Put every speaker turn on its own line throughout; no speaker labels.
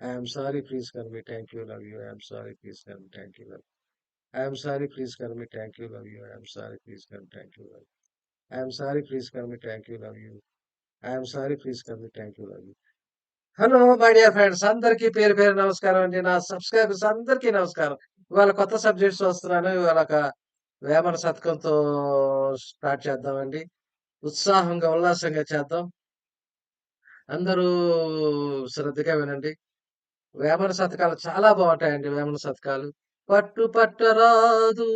I I'm sorry please forgive me thank you love you I'm sorry please forgive me thank you love I I'm sorry please forgive me thank you love you I'm sorry please forgive me thank you love I am sorry please forgive me thank you love you I am sorry please forgive me thank you love you hello my dear friends అందరికీ పేరు పేరు నమస్కారం అండి. నా subscribers అందరికీ నమస్కారం. ఇవాళ కొత్త సబ్జెక్ట్స్ వస్తున్నాను. ఇవాళ ఒక వేమన శతకంతో స్టార్ట్ చేద్దామండి. ఉత్సాహంగా ఉల్లాసంగా చేద్దాం. అందరూ శ్రద్ధగా వినండి. వేమన శతకాలు చాలా బాగుంటాయండి వేమన శతకాలు. పట్టు పట్టరాదు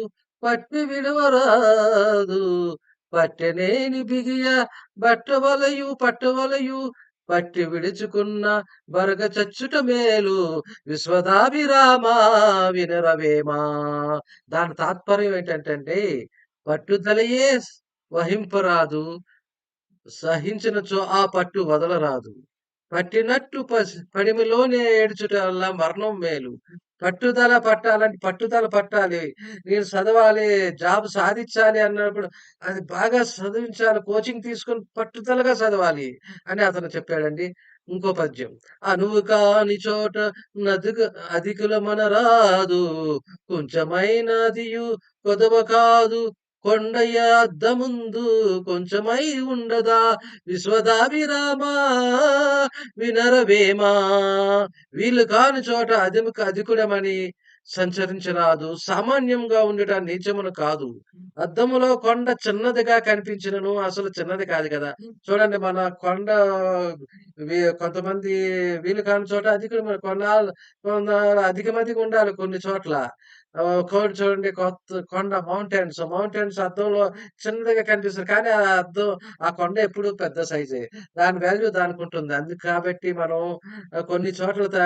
పట్టి విడవరాదు పట్టనేని బిగియ బట్టవలయు పట్టవలయు పట్టి విడుచుకున్న బరగ చచ్చుట మేలు విశ్వదాభిరామ వినరవేమా. దాని తాత్పర్యం ఏంటంటే పట్టుదలయే వహింపరాదు సహించినచో ఆ పట్టు వదలరాదు. పట్టినట్టు పడిమిలోనే ఏడ్చుట వల్ల మరణం మేలు. పట్టుదల పట్టాలంటే పట్టుదల పట్టాలి. నేను చదవాలి జాబ్ సాధించాలి అన్నప్పుడు అది బాగా చదివించాలి కోచింగ్ తీసుకొని పట్టుదలగా చదవాలి అని అతను చెప్పాడండి. ఇంకో పద్యం. అనువు కాని చోట నదుక అధికుల మనరాదు కొంచెమైనదియు కొదవ కాదు. కొండయ్య అద్దముందు కొంచెమై ఉండదా? విశ్వదాభిరామా వినరవేమా? వీళ్ళు కాని చోట అధిముక అధికుడమని సంచరించరాదు. సామాన్యంగా ఉండటం నీచమును కాదు. అద్దములో కొండ చిన్నదిగా కనిపించినను అసలు చిన్నది కాదు కదా. చూడండి మన కొండ కొంతమంది వీలు కాని చోట అధిక కొండ కొండ ఉండాలి కొన్ని చోట్ల. కోడి చూడండి కొత్త కొండ మౌంటైన్స్ మౌంటైన్స్ అద్దంలో చిన్నదిగా కనిపిస్తుంది. కానీ ఆ అద్దం ఆ కొండ ఎప్పుడు పెద్ద సైజే దాని వాల్యూ దానికి ఉంటుంది. అందుకు కాబట్టి మనం కొన్ని చోట్ల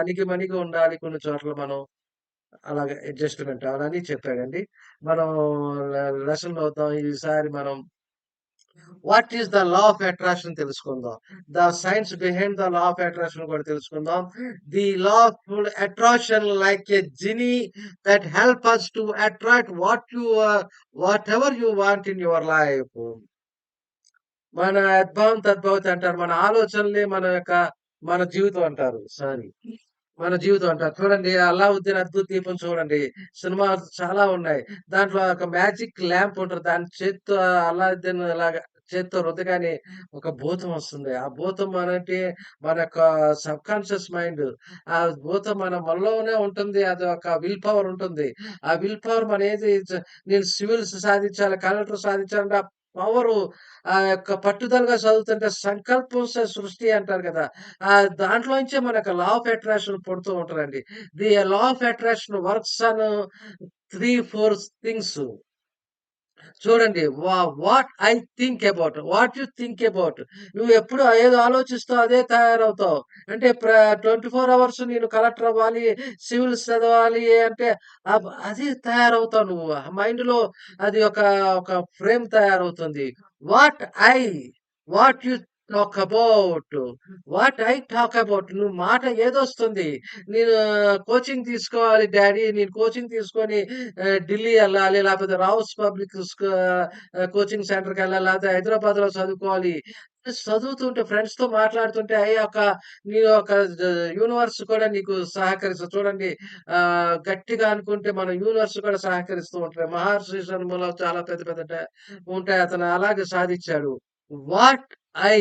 అణిగి మణిగి ఉండాలి. కొన్ని చోట్ల మనం అలాగే అడ్జస్ట్మెంట్ అవ్వాలని చెప్పాడండి. మనం లెసన్ అవుతాం. ఈసారి మనం what is the law of attraction తెలుసుకుందాం. The science behind the law of attraction కూడా తెలుసుకుందాం. The law of attraction like a genie that help us to attract what you whatever you want in your life మన అద్భవం తద్భవతి అంటారు. మన ఆలోచనలే మన యొక్క మన జీవితం అంటారు. సారీ మన జీవితం అంటారు. చూడండి అల్లావుద్దీన్ అద్భుత దీపం చూడండి. సినిమా చాలా ఉన్నాయి. దాంట్లో ఒక మ్యాజిక్ ల్యాంప్ ఉంటుంది. దాని చేత్తో అల్లావుద్దీన్ లాగా చేత్తో రుద్దగానే ఒక భూతం వస్తుంది. ఆ భూతం అనంటే మన యొక్క సబ్ కాన్షియస్ మైండ్ ఆ భూతం మన మనలోనే ఉంటుంది. అది ఒక విల్ పవర్ ఉంటుంది. ఆ విల్ పవర్ మన ఏది నేను సివిల్స్ సాధించాలి కలెక్టర్ సాధించాలంటే ఆ పవర్ ఆ యొక్క పట్టుదలగా చదువుతుంటే సంకల్పం సృష్టి అంటారు కదా. ఆ దాంట్లోంచే మనకు లా ఆఫ్ అట్రాక్షన్ పడుతూ ఉంటారండి the law of attraction works on three four things. చూడండి what I think about what you think about నువ్వు ఎప్పుడు ఏదో ఆలోచిస్తావు అదే తయారవుతావు. అంటే ట్వంటీ ఫోర్ అవర్స్ నేను కలెక్టర్ అవ్వాలి సివిల్స్ చదవాలి అంటే అది తయారవుతావు నువ్వు. మైండ్లో అది ఒక ఒక ఫ్రేమ్ తయారవుతుంది. What I what you talk about what I talk about నువ్వు మాట ఏదొస్తుంది? నేను కోచింగ్ తీసుకోవాలి డాడీ. నేను కోచింగ్ తీసుకొని ఢిల్లీ వెళ్ళాలి లేకపోతే రావుస్ పబ్లిక్ కోచింగ్ సెంటర్కి వెళ్ళాలి లేకపోతే హైదరాబాద్లో చదువుకోవాలి చదువుతుంటే ఫ్రెండ్స్తో మాట్లాడుతుంటే అయ్యి ఒక నీ ఒక యూనివర్స్ కూడా నీకు సహకరిస్తుంది చూడండి ఆ గట్టిగా అనుకుంటే మన యూనివర్స్ కూడా సహకరిస్తూ ఉంటాయి మహర్షి జన్మలో చాలా పెద్ద పెద్ద ఉంటాయి అతను. అలాగే సాధించాడు. వాట్ ఐ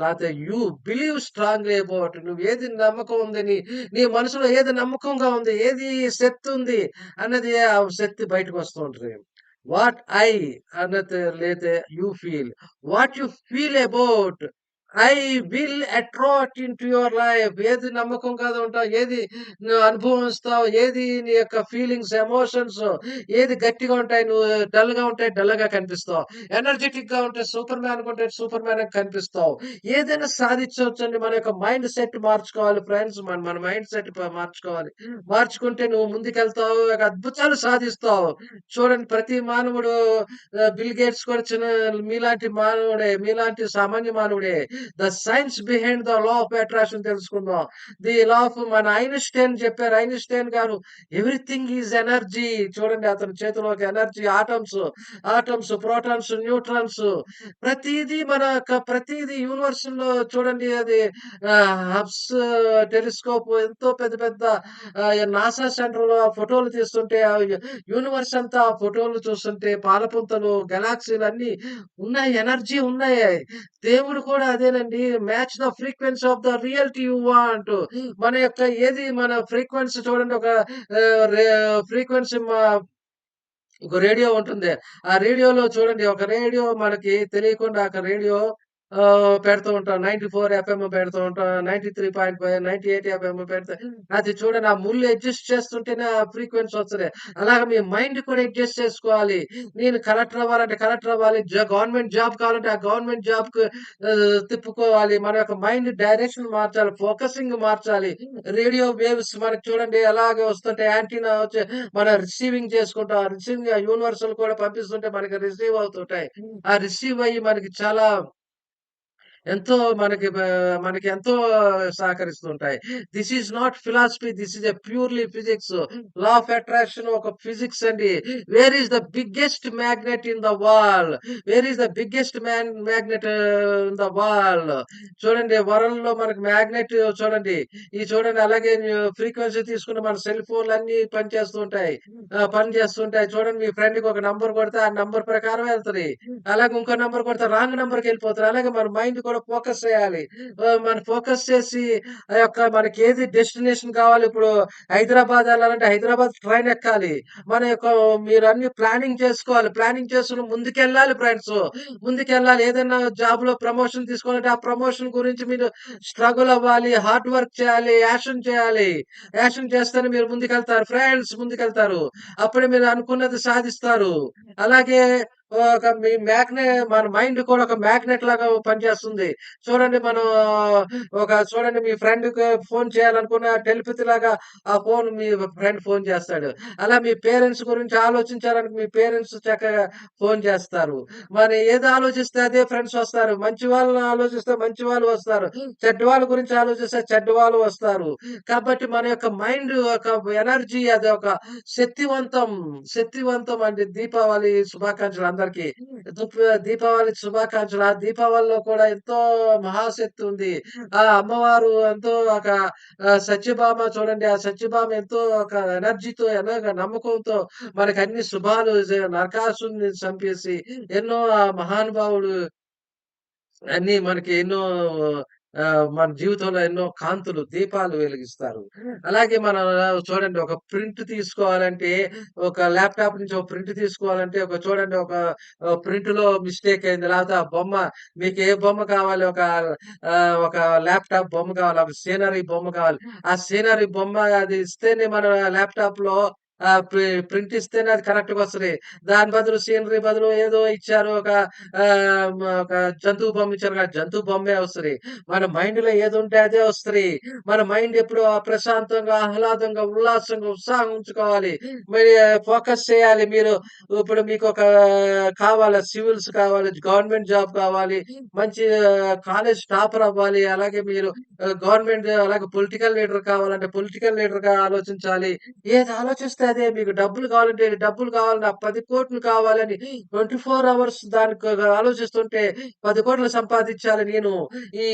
లేకపోతే యూ బిలీవ్ స్ట్రాంగ్లీ అబౌట్ నువ్వు ఏది నమ్మకం ఉంది నీ నీ మనసులో ఏది నమ్మకంగా ఉంది ఏది శక్తి ఉంది అన్నది ఆ శక్తి బయటకు వస్తూ ఉంటుంది. వాట్ ఐ అన్నది లేదా you feel. What you feel about I will attract into your life ఏది నమ్మకం కాదు ఉంటావు ఏది నువ్వు అనుభవిస్తావు ఏది నీ యొక్క ఫీలింగ్స్ ఎమోషన్స్ ఏది గట్టిగా ఉంటాయి నువ్వు డల్గా ఉంటే డల్గా కనిపిస్తావు ఎనర్జెటిక్గా ఉంటే సూపర్ మ్యాన్ ఉంటే సూపర్ మ్యాన్ కనిపిస్తావు. ఏదైనా సాధించవచ్చండి మన యొక్క మైండ్ సెట్ మార్చుకోవాలి ఫ్రెండ్స్ మన మన మైండ్ సెట్ మార్చుకోవాలి. మార్చుకుంటే నువ్వు ముందుకెళ్తావు ఒక అద్భుతాలు సాధిస్తావు. చూడండి ప్రతి మానవుడు uh, బిల్ గేట్స్ కూడా చిన్న మీలాంటి మానవుడే మీలాంటి సామాన్య మానవుడే. The science behind the law of attraction తెలుసుకుందాం. ది లా ఆఫ్ మన ఐన్‌స్టైన్ చెప్పారు. ఐన్‌స్టైన్ గారు ఎవ్రీథింగ్ ఈజ్ ఎనర్జీ చూడండి అతని చేతిలో ఒక energy atoms, atoms, protons, neutrons ప్రతిదీ మన ప్రతిదీ యూనివర్స్లో చూడండి అది హబ్స్ టెలిస్కోప్ ఎంతో పెద్ద పెద్ద నాసా సెంటర్లో ఫోటోలు తీస్తుంటే యూనివర్స్ అంతా ఆ ఫోటోలు చూస్తుంటే పాలపుంతలు, గెలాక్సీలు అన్ని ఉన్నాయి. ఎనర్జీ ఉన్నాయి. దేవుడు కూడా అదే అదేనండి. Match the frequency of the reality you want. మన యొక్క ఏది మన ఫ్రీక్వెన్సీ చూడండి ఒక రే ఫ్రీక్వెన్సీ మా ఒక రేడియో ఉంటుంది. ఆ రేడియోలో చూడండి ఒక రేడియో మనకి తెలియకుండా ఒక రేడియో పెడుతూ ఉంటాం. 94 ఎఫ్ఎం పెడుతూ ఉంటాం. 93.5, 98 ఎఫ్ఎం పెడతా అది చూడండి ఆ ముళ్ళు అడ్జస్ట్ చేస్తుంటేనే ఆ ఫ్రీక్వెన్సీ వస్తుంది అలాగే మీ మైండ్ కూడా అడ్జస్ట్ చేసుకోవాలి. నేను కలెక్టర్ అవ్వాలంటే కలెక్టర్ అవ్వాలి. గవర్నమెంట్ జాబ్ కావాలంటే ఆ గవర్నమెంట్ జాబ్కు తిప్పుకోవాలి. మన యొక్క మైండ్ డైరెక్షన్ మార్చాలి. ఫోకసింగ్ మార్చాలి. రేడియో వేవ్స్ మనకి చూడండి ఎలాగే వస్తుంటే యాంటీనా వచ్చి మనం రిసీవింగ్ చేసుకుంటాం. రిసీవింగ్ యూనివర్సల్ కూడా పంపిస్తుంటే మనకి రిసీవ్ అవుతుంటాయి. ఆ రిసీవ్ అయ్యి మనకి చాలా ఎంతో మనకి మనకి ఎంతో సహకరిస్తుంటాయి. This is not philosophy. This is a purely physics. Law of attraction ఒక ఫిజిక్స్ అండి. Where is the biggest magnet in the world? Where is the biggest man magnet in the world? చూడండి వరల్డ్‌లో మనకి మ్యాగ్నెట్ చూడండి. ఈ చూడండి అలాగే frequency తీసుకున్న మన సెల్ ఫోన్లు అన్ని పనిచేస్తుంటాయి పని చేస్తుంటాయి. చూడండి మీ ఫ్రెండ్‌కి ఒక నంబర్ కొడితే ఆ నంబర్ ప్రకారం వెళ్తది. అలాగే ఇంకో నంబర్ కొడితే రాంగ్ వెళ్ళిపోతారు అలాగే మన మైండ్ కూడా ఫోకస్ చేయాలి. మన మనం ఫోకస్ చేసి ఆ యొక్క మనకి ఏది డెస్టినేషన్ కావాలి ఇప్పుడు హైదరాబాద్ వెళ్ళాలంటే హైదరాబాద్ ట్రైన్ ఎక్కాలి. మన యొక్క మీరు అన్ని ప్లానింగ్ చేసుకోవాలి. ప్లానింగ్ చేసుకుని ముందుకెళ్ళాలి ఫ్రెండ్స్. ముందుకెళ్ళాలి. ఏదైనా జాబ్లో ప్రమోషన్ తీసుకోవాలంటే ఆ ప్రమోషన్ గురించి మీరు స్ట్రగుల్ అవ్వాలి. హార్డ్ వర్క్ చేయాలి. యాక్షన్ చేయాలి. యాక్షన్ చేస్తేనే మీరు ముందుకెళ్తారు. ఫ్రెండ్స్ ముందుకెళ్తారు. అప్పుడే మీరు అనుకున్నది సాధిస్తారు. అలాగే ఒక మీ మ్యాగ్నెట్ మన మైండ్ కూడా ఒక మ్యాగ్నెట్ లాగా పనిచేస్తుంది. చూడండి మనం ఒక చూడండి మీ ఫ్రెండ్ ఫోన్ చేయాలనుకున్న టెలిపతి లాగా ఆ ఫోన్ మీ ఫ్రెండ్ ఫోన్ చేస్తాడు. అలా మీ పేరెంట్స్ గురించి ఆలోచించాలని మీ పేరెంట్స్ చక్కగా ఫోన్ చేస్తారు. మరి ఏది ఆలోచిస్తే అదే ఫ్రెండ్స్ వస్తారు. మంచి వాళ్ళని ఆలోచిస్తే మంచి వాళ్ళు వస్తారు. చెడ్డ వాళ్ళ గురించి ఆలోచిస్తే చెడ్డ వాళ్ళు వస్తారు. కాబట్టి మన యొక్క మైండ్ ఒక ఎనర్జీ అది ఒక శక్తివంతం. శక్తివంతం అండి. దీపావళి శుభాకాంక్షలు అందరికి. దుప్ దీపావళి శుభాకాంక్షలు. ఆ దీపావళిలో కూడా ఎంతో మహాశక్తి ఉంది. ఆ అమ్మవారు ఎంతో ఒక సత్యభామ చూడండి. ఆ సత్యభామ ఎంతో ఒక ఎనర్జీతో ఎనగ నమ్మకంతో మనకన్ని శుభాలు జ నరకాసురుడిని చంపేసి ఎన్నో ఆ మహానుభావుడు అన్నీ మనకి ఎన్నో మన జీవితంలో ఎన్నో కాంతులు, దీపాలు వెలిగిస్తారు. అలాగే మనం చూడండి ఒక ప్రింట్ తీసుకోవాలంటే ఒక ల్యాప్‌టాప్ నుంచి ఒక ప్రింట్ తీసుకోవాలంటే ఒక చూడండి ఒక ప్రింట్లో మిస్టేక్ అయింది. లేకపోతే ఆ బొమ్మ మీకు ఏ బొమ్మ కావాలి ఒక ఒక ల్యాప్‌టాప్ బొమ్మ కావాలి. ఒక సీనరీ బొమ్మ కావాలి. ఆ సీనరీ బొమ్మ అది ఇస్తేనే మన ల్యాప్టాప్లో ప్రింట్ ఇస్తేనే అది కరెక్ట్‌గా వస్తది. దాని బదులు సీనరీ బదులు ఏదో ఇచ్చారు. ఒక ఒక జంతువు బొమ్మ ఇచ్చారు. జంతువు బొమ్మే వస్తది. మన మైండ్‌లో ఏదుంటే అదే వస్తది. మన మైండ్ ఎప్పుడు ప్రశాంతంగా, ఆహ్లాదంగా, ఉల్లాసంగా, ఉత్సాహం ఉంచుకోవాలి. మరి ఫోకస్ చేయాలి. మీరు ఇప్పుడు మీకు ఒక కావాలి సివిల్స్ కావాలి, గవర్నమెంట్ జాబ్ కావాలి, మంచి కాలేజ్ టాపర్ అవ్వాలి. అలాగే మీరు గవర్నమెంట్ అలాగే పొలిటికల్ లీడర్ కావాలంటే పొలిటికల్ లీడర్‌గా ఆలోచించాలి. ఏది ఆలోచిస్తే అదే మీకు డబ్బులు కావాలంటే డబ్బులు కావాలని పది కోట్లు కావాలని 24 అవర్స్ దానికి ఆలోచిస్తుంటే పది కోట్లు సంపాదించాలి నేను. ఈ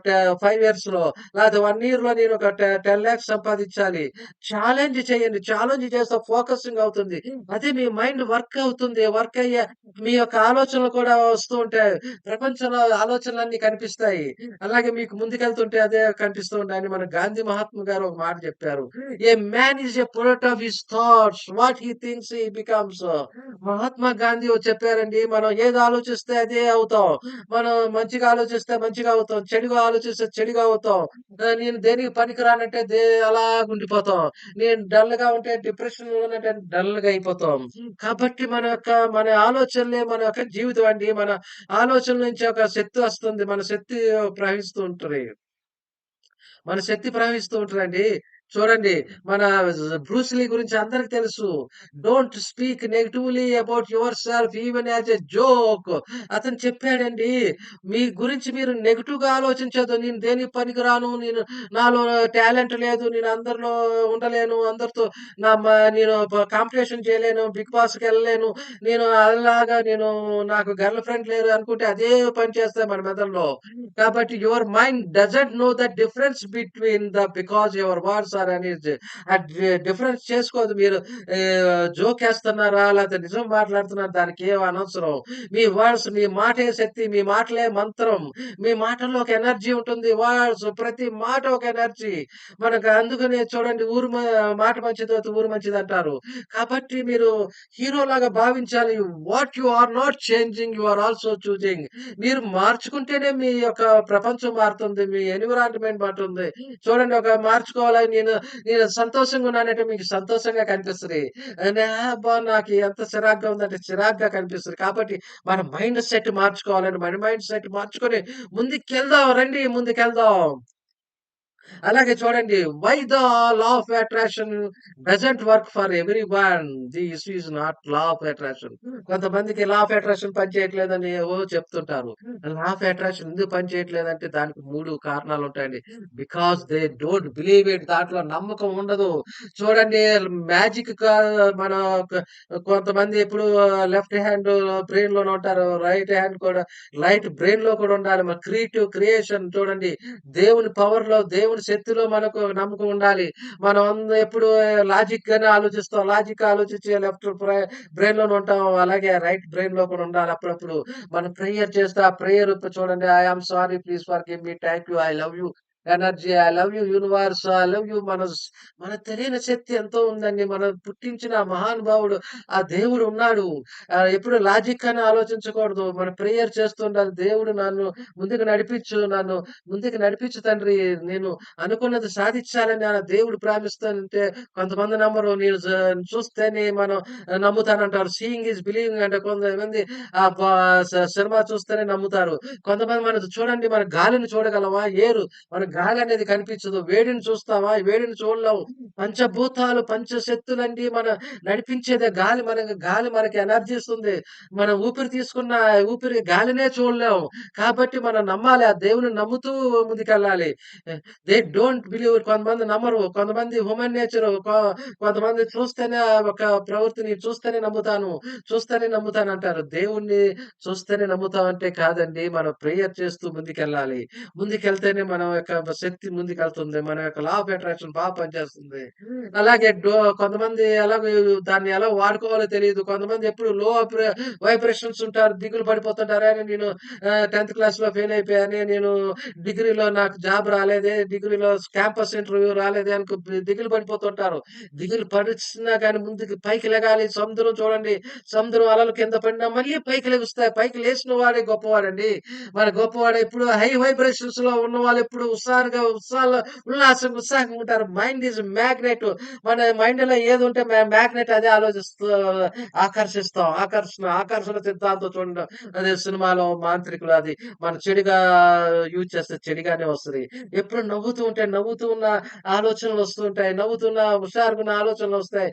ట 5 ఇయర్స్‌లో లేకపోతే 1 ఇయర్‌లో నేను ఒక టెన్ ల్యాక్స్ సంపాదించాలి. ఛాలెంజ్ చేయండి. ఛాలెంజ్ చేస్తే ఫోకసింగ్ అవుతుంది. అదే మీ మైండ్ వర్క్ అవుతుంది. వర్క్ అయ్యే మీ యొక్క ఆలోచనలు కూడా వస్తూ ఉంటాయి. ప్రపంచంలో ఆలోచనలన్నీ కనిపిస్తాయి. అలాగే మీకు ముందుకెళ్తుంటే అదే కనిపిస్తూ ఉంటాయని మన గాంధీ మహాత్మ గారు ఒక మాట చెప్పారు. A man is a product of his thoughts. What he thinks he becomes. Mahatma Gandhi చెప్పారండి. మనం ఏది ఆలోచిస్తే అదే అవుతాం. మనం మంచిగా ఆలోచిస్తే మంచిగా అవుతాం. చెడుగా ఆలోచిస్తే చెడుగా అవుతాం. నేను దేనికి పనికిరానంటే దే అలా ఉండిపోతాం. నేను డల్‌గా ఉంటే డిప్రెషన్ అంటే డల్గా అయిపోతాం. కాబట్టి మన యొక్క మన ఆలోచనలే మన యొక్క జీవితం అండి. మన ఆలోచనల నుంచి ఒక శక్తి వస్తుంది. మన శక్తి ప్రవహిస్తూ ఉంటుంది మన శక్తి ప్రవహిస్తూ ఉంటారండి చూడండి మన జ్ 'బ్రూస్ లీ' గురించి అందరికి తెలుసు. Don't speak negatively about yourself even as a joke. అతను చెప్పాడండి. మీ గురించి మీరు నెగెటివ్‌గా ఆలోచించొద్దు. నేను దేనికి పనికిరాను. నేను నాలో టాలెంట్ లేదు. నేను అందరిలో ఉండలేను. అందరితో నా నేను కాంపిటీషన్ చేయలేను. బిగ్ బాస్‌కెళ్ళలేను. నేను అలాగా నేను నాకు గర్ల్ ఫ్రెండ్ లేరు అనుకుంటే అదే పని చేస్తాయి మన మెదడులో. కాబట్టి your mind doesn't know the difference between the because your words are అనేది డిఫరెన్స్ చేసుకోదు. మీరు జోక్ వేస్తున్నారా లేకపోతే నిజం మాట్లాడుతున్నారా? దానికి ఏం అనవసరం. మీ వర్డ్స్ మీ మాటే శక్తి. మీ మాటలే మంత్రం. మీ మాటల్లో ఒక ఎనర్జీ ఉంటుంది. వర్డ్స్ ప్రతి మాట ఒక ఎనర్జీ. మనకు అందుకనే చూడండి ఊరు మాట మంచిది ఊరు మంచిదంటారు. కాబట్టి మీరు హీరోలాగా భావించాలి. What you are not changing you are also choosing. మీరు మార్చుకుంటేనే మీ యొక్క ప్రపంచం మారుతుంది. మీ ఎన్విరాన్మెంట్ మారుతుంది. చూడండి ఒక మార్చుకోవాలని నేను నేను సంతోషంగా ఉన్నానంటే మీకు సంతోషంగా కనిపిస్తుంది అబ్బా! నాకు ఎంత చిరాగ్గా ఉందంటే చిరాగ్గా కనిపిస్తుంది కాబట్టి మన మైండ్ సెట్ మార్చుకోవాలని మన మైండ్ సెట్ మార్చుకొని ముందుకెళ్దాం రండి ముందుకెళ్దాం. అలాగే చూడండి. Why the law of attraction doesn't work for everyone the issue is not law of attraction. కొంతమందికి లా ఆఫ్ అట్రాక్షన్ పనిచేయట్లేదని ఏవో చెప్తుంటారు. లా ఆఫ్ అట్రాక్షన్ ఎందుకు పనిచేయట్లేదంటే దానికి మూడు కారణాలు ఉంటాయండి because they don't believe it. దాంట్లో నమ్మకం ఉండదు. చూడండి మ్యాజిక్ మన కొంతమంది ఎప్పుడు లెఫ్ట్ హ్యాండ్ బ్రెయిన్లోనే ఉంటారు. రైట్ హ్యాండ్ కూడా రైట్ బ్రెయిన్‌లో కూడా ఉండాలి. మన క్రియేటివ్ క్రియేషన్ చూడండి. దేవుని పవర్లో దేవుని శక్తిలో మనకు నమ్మకం ఉండాలి. మనం అంద ఎప్పుడు లాజిక్‌గానే ఆలోచిస్తాం. లాజిక్ ఆలోచించి లెఫ్ట్ బ్రెయిన్లో ఉంటాం. అలాగే రైట్ బ్రెయిన్లో కూడా ఉండాలి అప్పుడప్పుడు. మనం ప్రేయర్ చేస్తే ఆ ప్రేయర్ చూడండి I am sorry please forgive me. Thank you. I love you energy. I love you universe. I love you మన మన మనకు తెలియని శక్తి ఎంతో ఉందండి. మనం పుట్టించిన మహానుభావుడు ఆ దేవుడు ఉన్నాడు. ఎప్పుడు లాజిక్ అని ఆలోచించకూడదు. మన ప్రేయర్ చేస్తుండాలి. దేవుడు నన్ను ముందుకు నడిపించు. నన్ను ముందుకు నడిపించు తండ్రి. నేను అనుకున్నది సాధించాలని ఆ దేవుడు ప్రామిస్తానంటే కొంతమంది నమ్మరు. నేను చూస్తేనే మనం నమ్ముతానంటారు. సీయింగ్ ఈజ్ బిలీవింగ్ అంటే కొంతమంది ఆ సినిమా చూస్తేనే నమ్ముతారు. కొంతమంది మనం చూడండి మన గాలిని చూడగలమా? ఏరు మన గాలి అనేది కనిపించదు. వేడిని చూస్తావా వేడిని చూడలేము. పంచభూతాలు, పంచశక్తులన్నీ మన నడిపించేదే గాలి. మనకి గాలి మనకి ఎనర్జీ ఇస్తుంది. మనం ఊపిరి తీసుకున్న ఊపిరి గాలినే చూడలేము. కాబట్టి మనం నమ్మాలి. ఆ దేవుని నమ్ముతూ ముందుకెళ్ళాలి. దే డోంట్ బిలీవ్ కొంతమంది నమ్మరు. కొంతమంది హ్యూమన్ నేచర్ కొంతమంది చూస్తేనే ఒక ప్రవృత్తిని చూస్తేనే నమ్ముతాను. చూస్తేనే నమ్ముతాను అంటారు దేవుణ్ణి చూస్తేనే నమ్ముతామంటే కాదండి. మనం ప్రేయర్ చేస్తూ ముందుకెళ్ళాలి. ముందుకెళ్తేనే మనం యొక్క శక్తి ముందుకెళ్తుంది. మన యొక్క లా ఆఫ్ అట్రాక్షన్ బాగా పనిచేస్తుంది. అలాగే డో కొంతమంది ఎలాగో దాన్ని ఎలా వాడుకోవాలో తెలీదు. కొంతమంది ఎప్పుడు లో వైబ్రేషన్స్ ఉంటారు. దిగులు పడిపోతుంటారు. నేను ఆహ్, 10థ్ క్లాస్‌లో ఫెయిల్ అయిపోయానే. నేను డిగ్రీలో నాకు జాబ్ రాలేదే. డిగ్రీలో క్యాంపస్ ఇంటర్వ్యూ రాలేదే అని దిగులు పడిపోతుంటారు. దిగులు పడిచినా గాని ముందుకు పైకి లెగాలి. సముద్రం చూడండి. సముద్రం అలలు కింద పడినా మళ్ళీ పైకి లెగుస్తాయి. పైకి లేసిన వాడే గొప్పవాడండి. మన గొప్పవాడు ఎప్పుడు హై వైబ్రేషన్స్‌లో ఉన్నవాళ్ళు ఎప్పుడు ఉత్సాహంగా ఉత్సాహంలో ఉల్లాసంగా ఉత్సాహంగా ఉంటారు. Mind is magnet. మన మైండ్లో ఏదుంటే ఉంటే మ్యాగ్నెట్ అదే ఆలోచిస్తూ ఆకర్షిస్తాం. ఆకర్షణ ఆకర్షణ సిద్ధాంతం చూడండి. అదే సినిమాలో మాంత్రికులు అది మన చెడుగా యూజ్ చేస్తే చెడుగానే వస్తది. ఎప్పుడు నవ్వుతూ ఉంటే నవ్వుతూ ఉన్న ఆలోచనలు వస్తుంటాయి నవ్వుతున్న హుషారుకున్న ఉన్న ఆలోచనలు వస్తాయి.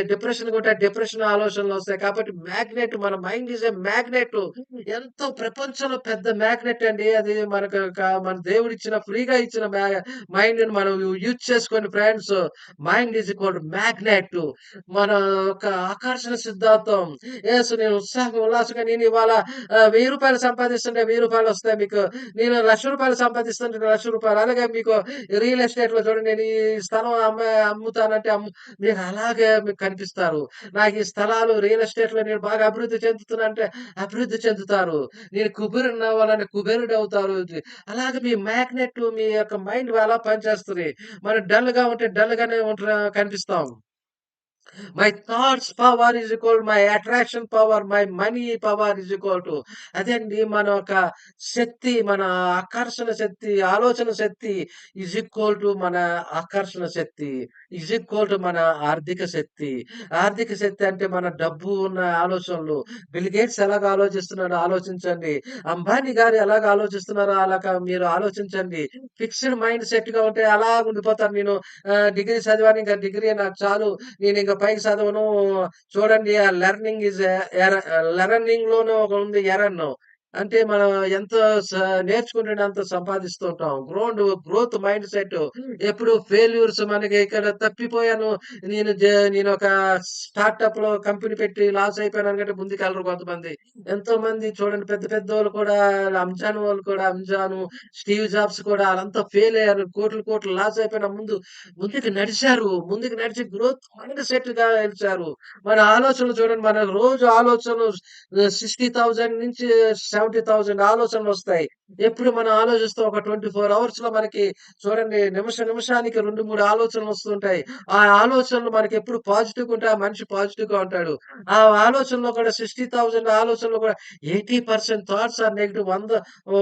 డిప్రెషన్ డె డిప్రెషన్ ఆలోచనలు వస్తాయి. కాబట్టి మ్యాగ్నెట్ మన మైండ్ ఈస్ ఏ మ్యాగ్నెట్. ఎంతో ప్రపంచంలో పెద్ద మ్యాగ్నెట్ అండి. అది మనకు మన దేవుడిచ్చిన ఫ్రీగా ఇచ్చిన మైండ్ని మనం యూజ్ చేసుకొని friends mind is equal magnet. మన యొక్క ఆకర్షణ సిద్ధాంతం. యేసు నేను ఉత్సాహం ఉల్లాసంగా నేను ఇవాళ వెయ్యి రూపాయలు సంపాదిస్తుంటే వెయ్యి రూపాయలు వస్తాయి మీకు. నేను లక్ష రూపాయలు సంపాదిస్తుంటే లక్ష రూపాయలు అలాగే మీకు రియల్ ఎస్టేట్‌లో చూడండి నేను ఈ స్థలం అమ్మే అమ్ముతానంటే అమ్ము మీరు అలాగే మీకు కనిపిస్తారు. నాకు ఈ స్థలాలు రియల్ ఎస్టేట్లో నేను బాగా అభివృద్ధి చెందుతున్నానంటే అభివృద్ధి చెందుతారు. నేను కుబేరుడిని అవ్వాలంటే కుబేరుడు అవుతారు అలాగే మీ మ్యాగ్నెట్ మీ యొక్క మైండ్ అలా పనిచేస్తది. మనం డల్‌గా ఉంటే డల్‌గానే ఉంట కనిపిస్తాం. My thoughts power is equal my attraction power, my money power is equal to అదండి మన యొక్క శక్తి, మన ఆకర్షణ శక్తి, ఆలోచన శక్తి ఈజ్ ఈక్వల్ టు మన ఆకర్షణ శక్తి, ఈజ్ ఈక్వల్ టు మన ఆర్థిక శక్తి. ఆర్థిక శక్తి అంటే మన డబ్బు ఉన్న ఆలోచనలు. బిల్ గేట్స్ ఎలాగ ఆలోచిస్తున్నాడో ఆలోచించండి. అంబానీ గారు ఎలాగ ఆలోచిస్తున్నారో అలాగా మీరు ఆలోచించండి. ఫిక్స్డ్ మైండ్ సెట్గా ఉంటే అలా ఉండిపోతారు. నేను డిగ్రీ చదివాను. ఇంకా డిగ్రీ నాకు చాలు. నేనింక పైకి చదవను. చూడండి ఆ లెర్నింగ్ ఇస్ లెర్నింగ్లోనే ఒక ఉంది ఎరన్ అంటే మనం ఎంత స నేర్చుకుంటేనే అంత సంపాదిస్తూ ఉంటాం. గ్రోండ్ గ్రోత్ మైండ్ సెట్ ఎప్పుడు ఫెయిల్యూర్స్ మనకి ఇక్కడ తప్పిపోయాను. నేను జ నేనొక స్టార్టప్‌లో కంపెనీ పెట్టి లాస్ అయిపోయాను అనుకుంటే ముందుకెళ్ళరు కొంతమంది. ఎంతోమంది చూడండి పెద్ద పెద్దోళ్ళు కూడా అంజాన్ వాళ్ళు కూడా అంజాను, స్టీవ్ జాబ్స్ కూడా ఆళ్ళంతా ఫెయిల్ అయ్యారు. కోట్లు కోట్లు లాస్ అయిపోయిన ముందు ముందుకు నడిచారు. ముందుకు నడిచి గ్రోత్ మైండ్ సెట్‌గా నడిచారు. మన ఆలోచనలు చూడండి మన రోజు ఆలోచనలు ఆహ్, 60,000 నుంచి 70,000 ఆలోచనలొస్తాయి. ఎప్పుడు మనం ఆలోచిస్తూ ఒక ట్వంటీ ఫోర్ అవర్స్లో మనకి చూడండి నిమిష నిమిషానికి రెండు మూడు ఆలోచనలు వస్తుంటాయి ఆ ఆలోచనలు మనకి ఎప్పుడు పాజిటివ్ ఆ మనిషి పాజిటివ్గా ఉంటాడు. ఆ ఆలోచనలో కూడా 60,000 ఆలోచనలు కూడా 80% థాట్స్ ఆర్ నెగిటివ్ వంద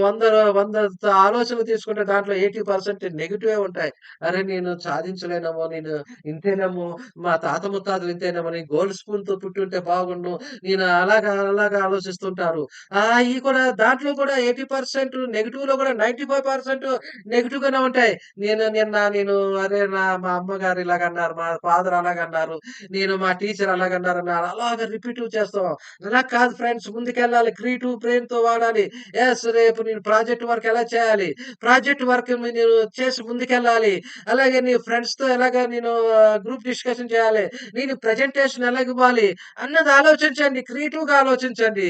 వంద వంద ఆలోచనలు తీసుకుంటే దాంట్లో ఎయిటీ పర్సెంట్ నెగిటివే ఉంటాయి. అరే! నేను సాధించలేనమో నేను ఇంతేనేమో, మా తాత ముత్తాతలు ఇంతేనేమో, నేను గోల్డ్ స్పూన్‌తో పుట్టుంటే బాగుండును. నేను అలాగా అలాగా ఆలోచిస్తుంటారు. ఆ ఈ కూడా దాంట్లో కూడా ఎయిటీ పర్సెంట్ నెగిటివ్లో కూడా 95% నెగెటివ్‌గానే ఉంటాయి. నేను నిన్న నేను అరే! నా మా అమ్మగారు ఇలాగన్నారు, మా ఫాదర్ అలాగన్నారు, నేను మా టీచర్ అలాగన్నారన్నారు. అలాగా రిపీటివ్ చేస్తాం. అలా కాదు ఫ్రెండ్స్ ముందుకెళ్ళాలి. క్రియేటివ్ బ్రెయిన్‌తో వాడాలి. ఎస్ రేపు నేను ప్రాజెక్ట్ వర్క్ ఎలా చేయాలి? ప్రాజెక్ట్ వర్క్ నేను చేసి ముందుకెళ్ళాలి. అలాగే నీ ఫ్రెండ్స్తో ఎలాగ నేను గ్రూప్ డిస్కషన్ చేయాలి. నేను ప్రెజెంటేషన్ ఎలాగివ్వాలి? అన్నది ఆలోచించండి. క్రియేటివ్‌గా ఆలోచించండి.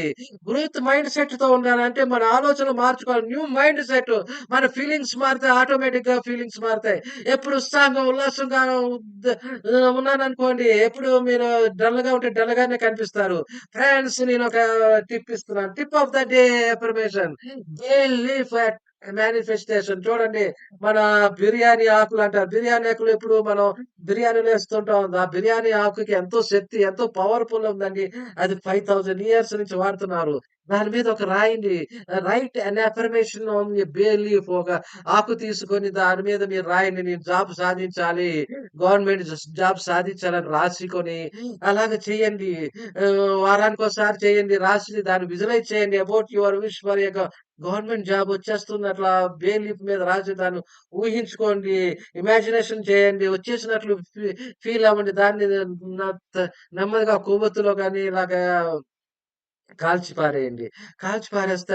గ్రోత్ మైండ్ సెట్ ఆలోచనతో ఉండాలంటే మన ఆలోచన మార్చుకోవాలి. New mindset. మన ఫీలింగ్స్ మారితే ఆటోమేటిక్‌గా ఫీలింగ్స్ మారుతాయి ఎప్పుడు ఉత్సాహంగా, ఉల్లాసంగా ఉన్నాననుకోండి ఎప్పుడు మీరు డల్‌గా ఉంటే డల్‌గానే కనిపిస్తారు. ఫ్రెండ్స్ నేనొక టిప్ ఇస్తున్నాను. Tip of the day affirmation day at manifestation చూడండి. మన బిర్యానీ ఆకులంటారు. బిర్యానీ ఆకులు ఎప్పుడు మనం బిర్యానీలు వేస్తుంటాం ఆ బిర్యానీ ఆకుకి ఎంతో శక్తి, ఎంతో పవర్‌ఫుల్ ఉందండి. అది 5000 ఇయర్స్ నుంచి వాడుతున్నారు. దాని మీద ఒక రాయండి. Write an affirmation on bay leaf ఒక ఆకు తీసుకొని దాని మీద మీరు రాయండి. నేను జాబ్ సాధించాలి. గవర్నమెంట్ జాబ్ సాధించాలని రాసికొని అలాగ చేయండి. వారానికి వారానికోసారి చేయండి. రాసి దాన్ని విజువలైజ్ చేయండి. About your wish for government job వచ్చేస్తుంది. అట్లా బే లీఫ్ మీద రాసి దాన్ని ఊహించుకోండి. ఇమాజినేషన్ చేయండి. వచ్చేసినట్లు ఫీల్ అవ్వండి. దాన్ని నెమ్మదిగా కొవ్వొత్తులో కానీ ఇలాగా కాల్చి పారేయండి. కాల్చి పారేస్తే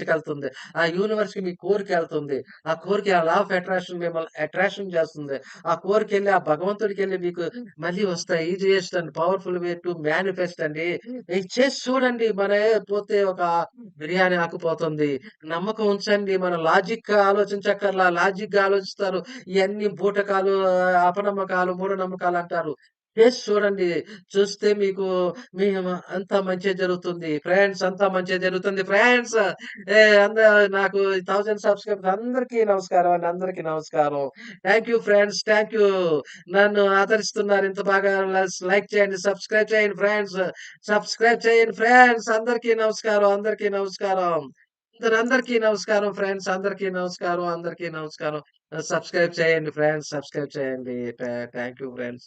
కి వెళ్తుంది ఆ యూనివర్స్‌కి మీ కోరికెళ్తుంది. ఆ కోరిక ఆ లా ఆఫ్ అట్రాక్షన్ మిమ్మల్ని అట్రాక్షన్ చేస్తుంది. ఆ కోరికెళ్ళి ఆ భగవంతుడికి వెళ్ళి మీకు మళ్ళీ వస్తాయి. Easiest and powerful way to manifest అండి. ఇది చేసి చూడండి. మన పోతే ఒక బిర్యానీ ఆకుపోతుంది. నమ్మకం ఉంచండి. మనం లాజిక్‌గా ఆలోచించక్కర్లా. లాజిక్గా ఆలోచిస్తారు. ఇవన్నీ బూటకాలు, అపనమ్మకాలు, మూఢనమ్మకాలు అంటారు చేసి చూడండి. చూస్తే మీకు మీ అంతా మంచి జరుగుతుంది. ఫ్రెండ్స్ అంతా మంచి జరుగుతుంది. ఫ్రెండ్స్ ఏ అంద నాకు 1000 సబ్‌స్క్రైబర్స్ అందరికీ నమస్కారం అండి. అందరికీ నమస్కారం. Thank you friends. Thank you. నన్ను ఆదరిస్తున్నారు. ఇంత బాగా లైక్ చేయండి. సబ్‌స్క్రైబ్ చేయండి ఫ్రెండ్స్. సబ్‌స్క్రైబ్ చేయండి ఫ్రెండ్స్. అందరికీ నమస్కారం. అందరికీ నమస్కారం. అందరందరికీ నమస్కారం ఫ్రెండ్స్. అందరికీ నమస్కారం. అందరికీ నమస్కారం. సబ్‌స్క్రైబ్ చేయండి ఫ్రెండ్స్. సబ్‌స్క్రైబ్ చేయండి. Thank you friends.